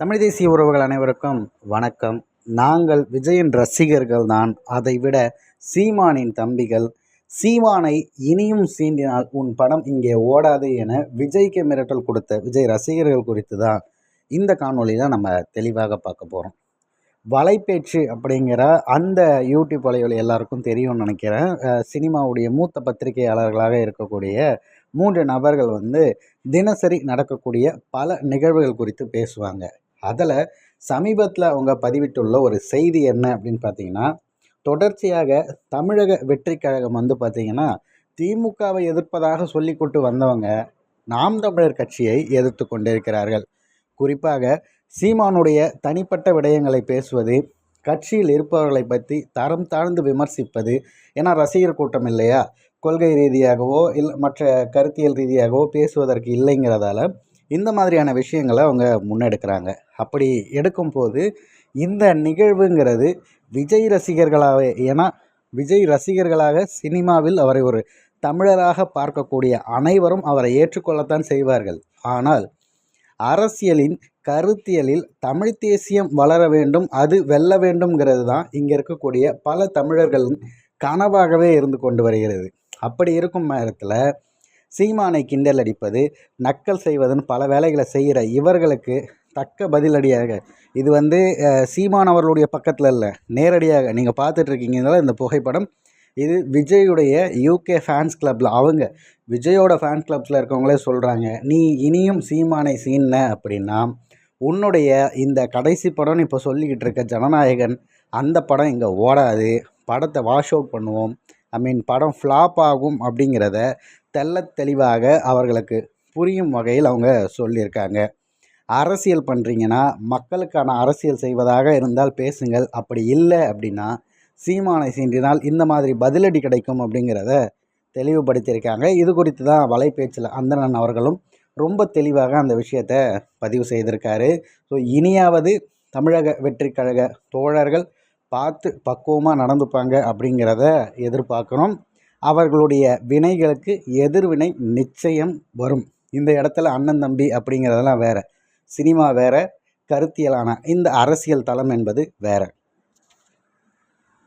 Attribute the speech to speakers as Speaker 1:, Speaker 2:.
Speaker 1: தமிழ் தேசிய உறவுகள் அனைவருக்கும் வணக்கம். நாங்கள் விஜயின் ரசிகர்கள் தான். அதைவிட சீமானின் தம்பிகள். சீமானை இனியும் சீண்டினால் உன் படம் இங்கே ஓடாது என விஜய்க்கு மிரட்டல் கொடுத்த விஜய் ரசிகர்கள் குறித்து தான் இந்த காணொலியில் நம்ம தெளிவாக பார்க்க போகிறோம் வலைப்பேச்சு அப்படிங்கிற அந்த யூடியூப் வலையொலி எல்லாருக்கும் தெரியும்னு நினைக்கிறேன். சினிமாவுடைய மூத்த பத்திரிகையாளர்களாக இருக்கக்கூடிய மூன்று நபர்கள் வந்து தினசரி நடக்கக்கூடிய பல நிகழ்வுகள் குறித்து பேசுவாங்க. அதில் சமீபத்தில் அவங்க பதிவிட்டுள்ள ஒரு செய்தி என்ன அப்படின்னு பார்த்தீங்கன்னா தொடர்ச்சியாக தமிழக வெற்றி கழகம் வந்து பார்த்தீங்கன்னா திமுகவை எதிர்ப்பதாக சொல்லிக்கொண்டு வந்தவங்க நாம் தமிழர் கட்சியை எதிர்த்து கொண்டிருக்கிறார்கள். குறிப்பாக சீமானுடைய தனிப்பட்ட விடயங்களை பேசுவது கட்சியில் இருப்பவர்களை பற்றி தரம் தாழ்ந்து விமர்சிப்பது ஏன்னா ரசிகர் கூட்டம் இல்லையா? கொள்கை ரீதியாகவோ இல்லை மற்ற கருத்தியல் ரீதியாகவோ பேசுவதற்கு இல்லைங்கிறதால இந்த மாதிரியான விஷயங்களை அவங்க முன்னெடுக்கிறாங்க. அப்படி எடுக்கும்போது இந்த நிகழ்வுங்கிறது விஜய் ரசிகர்களாகவே ஏன்னா விஜய் ரசிகர்களாக சினிமாவில் அவரை ஒரு தமிழராக பார்க்கக்கூடிய அனைவரும் அவரை ஏற்றுக்கொள்ளத்தான் செய்வார்கள். ஆனால் அரசியலின் கருத்தியலில் தமிழ் தேசியம் வளர வேண்டும் அது வெல்ல வேண்டும்ங்கிறது தான் இங்கே இருக்கக்கூடிய பல தமிழர்களின் கனவாகவே இருந்து கொண்டு வருகிறது. அப்படி இருக்கும் நேரத்தில் சீமானை கிண்டல் அடிப்பது நக்கல் செய்வதுன்னு பல வேலைகளை செய்கிற இவர்களுக்கு தக்க பதிலடியாக இது வந்து சீமான் அவர்களுடைய பக்கத்தில் இல்லை. நேரடியாக நீங்கள் பார்த்துட்ருக்கீங்கனால இந்த புகைப்படம் இது விஜயுடைய யூகே ஃபேன்ஸ் கிளப்பில் அவங்க விஜயோட ஃபேன் கிளப்ஸில் இருக்கவங்களே சொல்கிறாங்க நீ இனியும் சீமானை சீன்ன அப்படின்னா உன்னுடைய இந்த கடைசி படம்னு இப்போ சொல்லிக்கிட்டு இருக்க ஜனநாயகன் அந்த படம் இங்கே ஓடாது படத்தை வாஷ் அவுட் பண்ணுவோம் ஐ மீன் படம் ஃப்ளாப் ஆகும் அப்படிங்கிறத தெள்ள தெளிவாக அவர்களுக்கு புரியும் வகையில் அவங்க சொல்லியிருக்காங்க. அரசியல் பண்ணுறீங்கன்னா மக்களுக்கான அரசியல் செய்வதாக இருந்தால் பேசுங்கள். அப்படி இல்லை அப்படின்னா சீமானை சீண்டினால் இந்த மாதிரி பதிலடி கிடைக்கும் அப்படிங்கிறத தெளிவுபடுத்தியிருக்காங்க. இது குறித்து தான் வலைபேச்சில் அந்தணன் அவர்களும் ரொம்ப தெளிவாக அந்த விஷயத்தை பதிவு செய்திருக்காரு. ஸோ இனியாவது தமிழக வெற்றி கழக தோழர்கள் பார்த்து பக்குவமாக நடந்துப்பாங்க அப்படிங்கிறத எதிர்பார்க்குறோம் அவர்களுடைய வினைகளுக்கு எதிர்வினை நிச்சயம் வரும். இந்த இடத்துல அண்ணன் தம்பி அப்படிங்கிறதெல்லாம் வேறு. சினிமா வேறு கருத்தியலான இந்த அரசியல் தளம் என்பது வேறு.